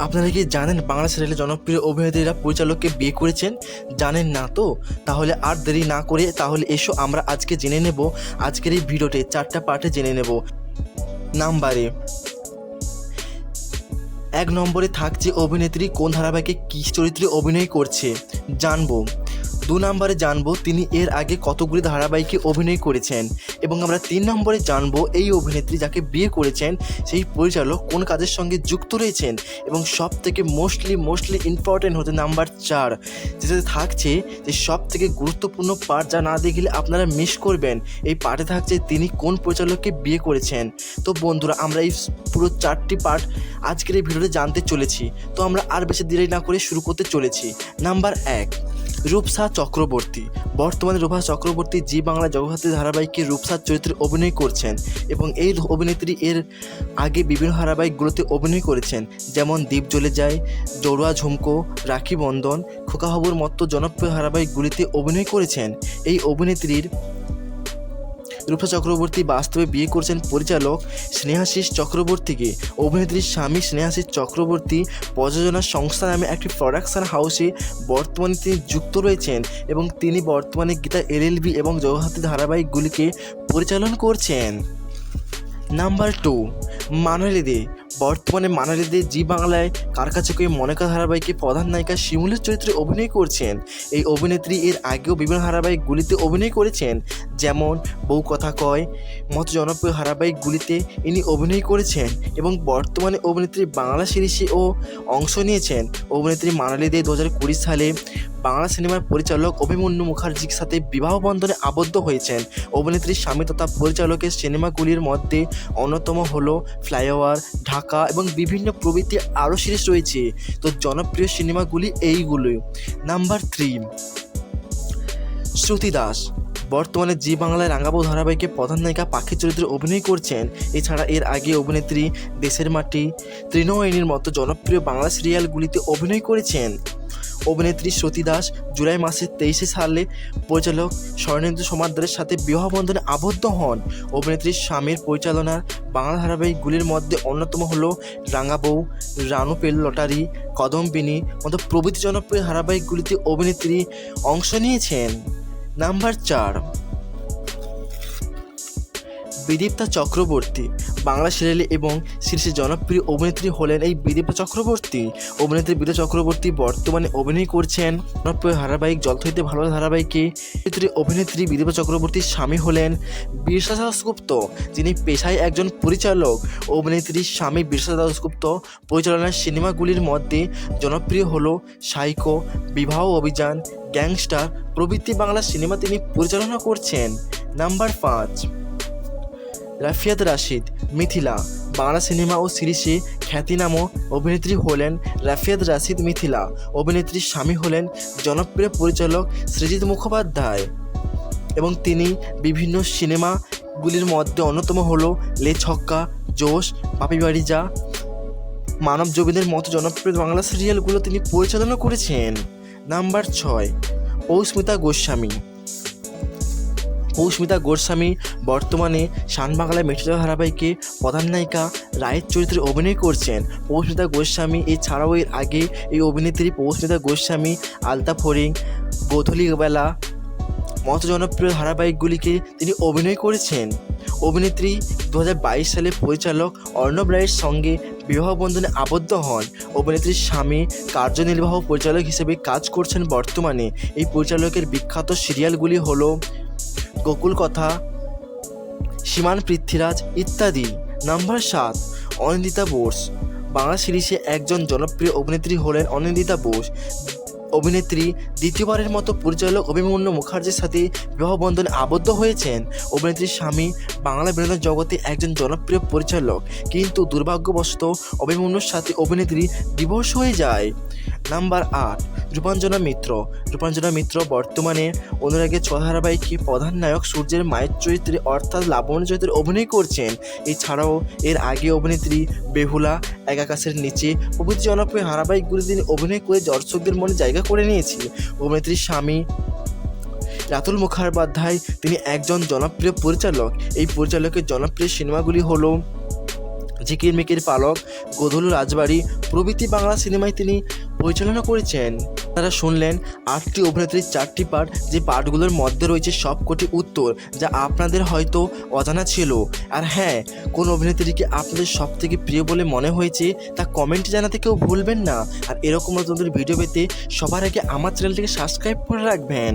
আপনারা কি জানেন বাংলা সিরিয়ালের জনপ্রিয় অভিনেত্রীরা পরিচালককে বিয়ে করেছেন? জানেন না তো? তাহলে আর দেরি না করে তাহলে এসো আমরা আজকে জেনে নেব। আজকের এই ভিডিওতে চারটা পার্টে জেনে নেব। নাম্বারে। এক নম্বরে থাকছে অভিনেত্রী কোন ধারাবাহিকে কী চরিত্রে অভিনয় করছে? জানব। দু নম্বরে জানব তিনি এর আগে কতগুলি ধারাবাহিকে অভিনয় করেছেন এবং আমরা তিন নম্বরে জানব এই অভিনেত্রী যাকে বিয়ে করেছেন, সেই পরিচালক কোন কাজের সঙ্গে যুক্ত রয়েছেন এবং সব থেকে মোস্টলি মোস্টলি ইম্পর্টেন্ট হচ্ছে নাম্বার চার। যেটাতে থাকছে, যে সব থেকে গুরুত্বপূর্ণ পার্ট যা না দেখলে আপনারা মিস করবেন, এই পার্টে থাকছে তিনি কোন পরিচালককে বিয়ে করেছেন। তো বন্ধুরা, আমরা এই পুরো চারটি পার্ট আজকের এই ভিডিওতে জানতে চলেছি। তো আমরা আর বেশি দেরি না করে শুরু করতে চলেছি। নাম্বার এক রূপসা চক্রবর্তী। বর্তমানে রূপা চক্রবর্তী জি বাংলা জগদ্ধাত্রী ধারাবাহিককে রূপসার চরিত্রে অভিনয় করছেন এবং এই অভিনেত্রী এর আগে বিভিন্ন ধারাবাহিকগুলোতে অভিনয় করেছেন, যেমন দ্বীপ জ্বলে যায় জড়ুয়া ঝুমকো, রাখি বন্ধন খোকাহাবুর মতো জনপ্রিয় ধারাবাহিকগুলিতে অভিনয় করেছেন। এই অভিনেত্রীর রূপা চক্রবর্তী বাস্তবে বিয়ে করছেন পরিচালক স্নেহাশিস চক্রবর্তীকে। অভিনেত্রীর স্বামী স্নেহাশিস চক্রবর্তী প্রযোজনা সংস্থা নামে একটি প্রোডাকশন হাউসে বর্তমানে তিনি যুক্ত রয়েছেন এবং তিনি বর্তমানে গীতা এলএলবি এবং জগহাতি ধারাবাহিকগুলিকে পরিচালন করছেন। নাম্বার টু মানলি দে বর্তমানে মানালিদে জি বাংলায় কার কাছে কই মনেকা ধারাবাহিকে প্রধান নায়িকা শিমুলের চরিত্রে অভিনয় করছেন? এই অভিনেত্রী এর আগেও বিভিন্ন ধারাবাহিকগুলিতে অভিনয় করেছেন। যেমন বউ কথা কয়, মতো জনপ্রিয় ধারাবাহিকগুলিতে ইনি অভিনয় করেছেন এবং বর্তমানে অভিনেত্রী বাংলা সিরিজে ও অংশ নিয়েছেন। অভিনেত্রী মানালি দে দু হাজার কুড়ি সালে বাংলা সিনেমার পরিচালক অভিমন্যু মুখার্জির সাথে বিবাহ বন্ধনে আবদ্ধ হয়েছেন। অভিনেত্রীর স্বামী তথা পরিচালকের সিনেমাগুলির মধ্যে অন্যতম হলো ফ্লাইওভার, ঢাকা এবং বিভিন্ন প্রভৃতি আরও সিরিজ রয়েছে। তো জনপ্রিয় সিনেমাগুলি এইগুলোই নাম্বার থ্রি। শ্রুতি দাস। বর্তমানে জি বাংলায় রাঙ্গাবু ধারাবাহিকে প্রধান নায়িকা পাখির চরিত্রে অভিনয় করছেন। এছাড়া এর আগে অভিনেত্রী দেশের মাটি তৃণয়নীর মতো জনপ্রিয় বাংলা সিরিয়ালগুলিতে অভিনয় করেছেন। অভিনেত্রী শ্রুতি দাস জুলাই মাসের তেইশে সালে পরিচালক স্বর্ণেন্দু সমাদ্দারের সাথে বিবাহ বন্ধনে আবদ্ধ হন। অভিনেত্রীর স্বামীর পরিচালনার বাংলা ধারাবাহিকগুলির মধ্যে অন্যতম হলো রাঙাবউ রানু পেল লটারি, কদম্বিনী মতো প্রভৃতি জনপ্রিয় ধারাবাহিকগুলিতে অভিনেত্রী অংশ নিয়েছেন। নাম্বার চার। বিদীপ্তা চক্রবর্তী বাংলা সিরিয়ালে এবং শীর্ষে জনপ্রিয় অভিনেত্রী হলেন এই বিদীপ্তা চক্রবর্তী। অভিনেত্রী বিদা চক্রবর্তী বর্তমানে অভিনয় করছেন। জনপ্রিয় ধারাবাহিক জল হইতে ভালো ধারাবাহিকে অভিনেত্রী অভিনেত্রী বিদীপ্তা চক্রবর্তীর স্বামী হলেন বিরসা দাসগুপ্ত যিনি পেশায় একজন পরিচালক। অভিনেত্রীর স্বামী বীরসা দাসগুপ্ত পরিচালনার সিনেমাগুলির মধ্যে জনপ্রিয় হলো সাইকো, বিবাহ অভিযান, গ্যাংস্টার প্রভৃতি বাংলা সিনেমা তিনি পরিচালনা করছেন। নাম্বার পাঁচ। রাফিয়াত রাশিদ, মিথিলা। বাংলা সিনেমা ও সিরিজে খ্যাতিনামা অভিনেত্রী হলেন রাফিয়াত রাশিদ মিথিলা। অভিনেত্রীর স্বামী হলেন জনপ্রিয় পরিচালক সৃজিত মুখোপাধ্যায়। এবং তিনি বিভিন্ন সিনেমাগুলির মধ্যে অন্যতম হল লে ছক্কা, জোশ বাপি বাড়ি যা মানব জবিনের মতো জনপ্রিয় বাংলা সিরিয়ালগুলো তিনি পরিচালনা করেছেন। নাম্বার ছয় পৌস্মিতা গোস্বামী। পৌস্মিতা গোস্বামী বর্তমানে শান বাংলায় মেট্রো ধারাবাহিকে প্রধান নায়িকা রায়ের চরিত্রে অভিনয় করছেন। পৌস্মিতা গোস্বামী এছাড়াও এর আগে এই অভিনেত্রী পৌস্মিতা গোস্বামী আলতা ফরিং গোধূলিবেলা মত জনপ্রিয় ধারাবাহিকগুলিকে তিনি অভিনয় করেছেন। অভিনেত্রী দু সালে পরিচালক অর্ণব রায়ের সঙ্গে বিবাহ বন্ধনে আবদ্ধ হন। অভিনেত্রীর স্বামী কার্যনির্বাহ পরিচালক হিসেবে কাজ করছেন বর্তমানে। এই পরিচালকের বিখ্যাত সিরিয়ালগুলি হলো গোকুল কথা, সীমান পৃথ্বীরাজ ইত্যাদি। নাম্বার সাত, অনিন্দিতা বোস। বাংলা সিরিজে একজন জনপ্রিয় অভিনেত্রী হলেন অনিন্দিতা বোস। অভিনেত্রী দ্বিতীয়বারের মতো পরিচালক অভিমন্যু মুখার্জির সাথে বিবাহবন্ধনে আবদ্ধ হয়েছেন। অভিনেত্রীর স্বামী, বাংলা বিনোদন জগতে একজন জনপ্রিয় পরিচালক। কিন্তু দুর্ভাগ্যবশত অভিমন্যুর সাথে অভিনেত্রী ডিভোর্স হয়ে যায়। নাম্বার আট, রূপাঞ্জনা মিত্র। রূপাঞ্জনা মিত্র বর্তমানে অনুরাগের ছ ধারাবাহিকে প্রধান নায়ক সূর্যের মায়ের চরিত্রে অর্থাৎ লাবণ্য চরিত্রে অভিনয় করছেন। এছাড়াও এর আগে অভিনেত্রী বেহুলা এক আকাশের নিচে প্রভৃতি জনপ্রিয় ধারাবাহিকগুলি তিনি অভিনয় করে দর্শকদের মনে জায়গা করে নিয়েছে অভিনেত্রীর স্বামী রাতুল মুখোপাধ্যায় তিনি একজন জনপ্রিয় পরিচালক। এই পরিচালকের জনপ্রিয় সিনেমাগুলি হলো জিকির মিকির পালক, গোধূল রাজবাড়ি, প্রভৃতি বাংলা সিনেমায় তিনি পরিচালনা করেছেন। তারা শুনলেন, আটটি অভিনেত্রীর চারটি পার্ট যে পার্টগুলোর মধ্যে রয়েছে সবকটি উত্তর, যা আপনাদের হয়তো অজানা ছিল। আর হ্যাঁ কোন অভিনেত্রীকে আপনাদের সব থেকে প্রিয় বলে মনে হয়েছে, তা কমেন্টে জানাতে কেউ ভুলবেন না। আর এরকম নতুন ভিডিও পেতে সবার আগে আমার চ্যানেলটিকে সাবস্ক্রাইব করে রাখবেন।